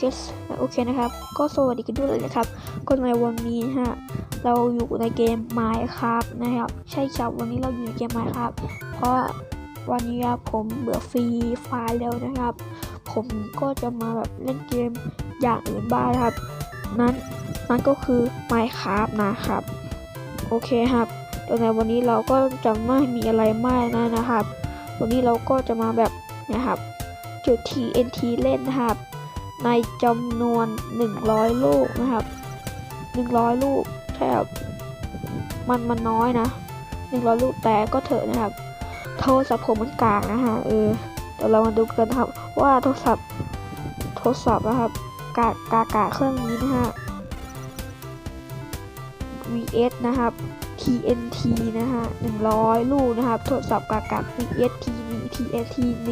เคโอเคนะครับ ก็สวัสดีกันด้วยเลยนะครับ ก็ในวันนี้ฮะ เราอยู่ในเกม Minecraft นะครับ ใช่ครับวันนี้เราอยู่ในเกม Minecraft เพราะวันนี้ครับผมเบื่อฟรีไฟล์แล้วนะครับ ผมก็จะมาแบบเล่นเกมอย่างอื่นบ้างนะครับ นั้นนั่นก็คือ Minecraft นะครับ โอเคครับโดยในวันนี้เราก็จะไม่มีอะไรมากนะนะครับ วันนี้เราก็จะมาแบบนะครับจุด TNT เล่นนะครับ ในจำนวน 100 ลูกนะครับ 100 ลูกใช่ครับมันมันน้อยนะ 100 ลูกแต่ก็เถอะนะครับ โทรศัพท์ผมมันกากนะฮะเออเดี๋ยวเรามาดูกันครับ ว่าโทรศัพท์โทรศัพท์นะครับกากกากาเครื่องนี้นะฮะ vs นะครับ TNT นะฮะ 100 ลูกนะครับโทรศัพท์กากา vs TNT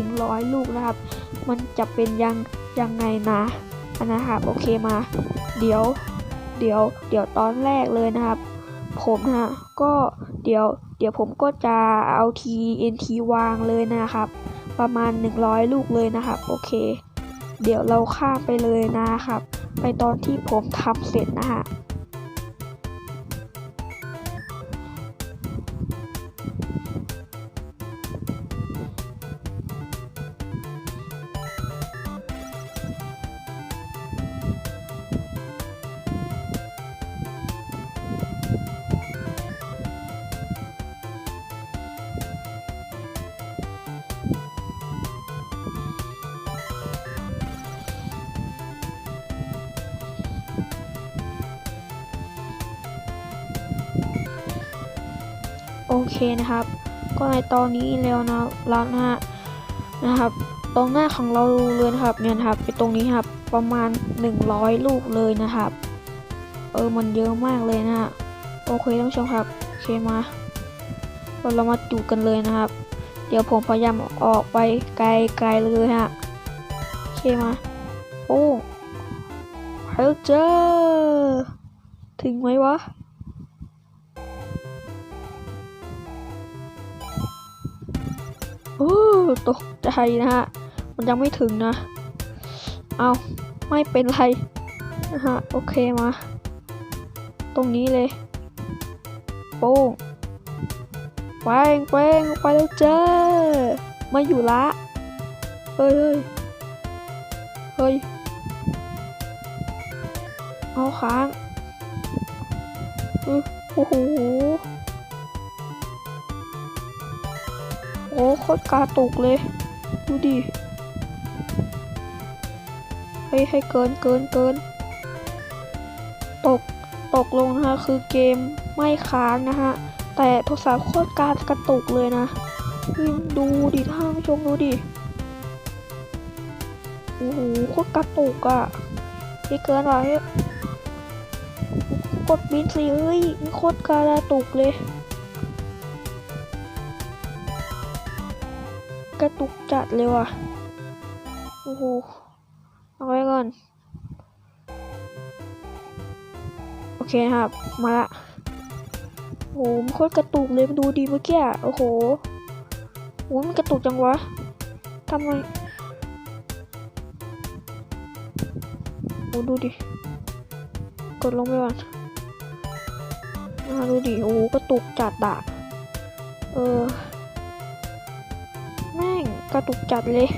100 ลูกนะครับ มันจะเป็นยัง ยังไงนะนะครับโอเคมา เดี๋ยว เดี๋ยว เดี๋ยวตอนแรกเลยนะครับ ผมนะฮะก็เดี๋ยว เดี๋ยวผมก็จะเอา TNT วางเลยนะครับ ประมาณ 100 ลูกเลยนะครับ โอเค เดี๋ยวเราข้ามไปเลยนะครับ ไปตอนที่ผมทำเสร็จนะฮะ โอเคนะครับ ก็ในตอนนี้แล้วนะแล้วนะฮะนะครับ ตรงหน้าของเราเลยนะครับเนี่ยนะครับไปตรงนี้ครับประมาณ 100 ลูกเลยนะครับ เออมันเยอะมากเลยนะฮะโอเคท่านผู้ชมครับโอเคมาเราเรามาดูกันเลยนะครับ เดี๋ยวผมพยายามออกไปไกลๆเลยฮะโอเคมาโอ้เฮลเจอถึงไหมวะ โอ้ตกใจนะฮะ มันยังไม่ถึงนะ เอาไม่เป็นไรนะฮะ โอเคมา ตรงนี้เลย โป้งแป้งแป้งไปแล้วเจ้าไม่อยู่ละ เฮ้ย เฮ้ยเฮ้ยเอาค้างอื้อโอ้โห อ้โคตรกาตุกเลย ดูดิให้ให้เกินเกินเกิน ตก ตกลงนะคะคือเกมไม่ค้างนะฮะ แต่โทรศัพท์โคตรการกระตุกเลยนะดูดิท่านผู้ชมดูดิโอ้โหโคตรกระตุกอะ่ะนี่เกินไปกดบินสิเฮ้ยโคตรกระตุกเลย กระตุกจัดเลยว่ะ โอ้โห เอาไว้ก่อน โอเคครับ มาละโอ้โหมันโคตรกระตุกเลยมดูดีเมื่อกี้โอ้โหโอ้โหมันกระตุกจังวะทำไมโอ้ดูดิ กดลงไปก่อนมาดูดิ โอ้โหกระตุกจัดอะเออ กระตุกจัดเลย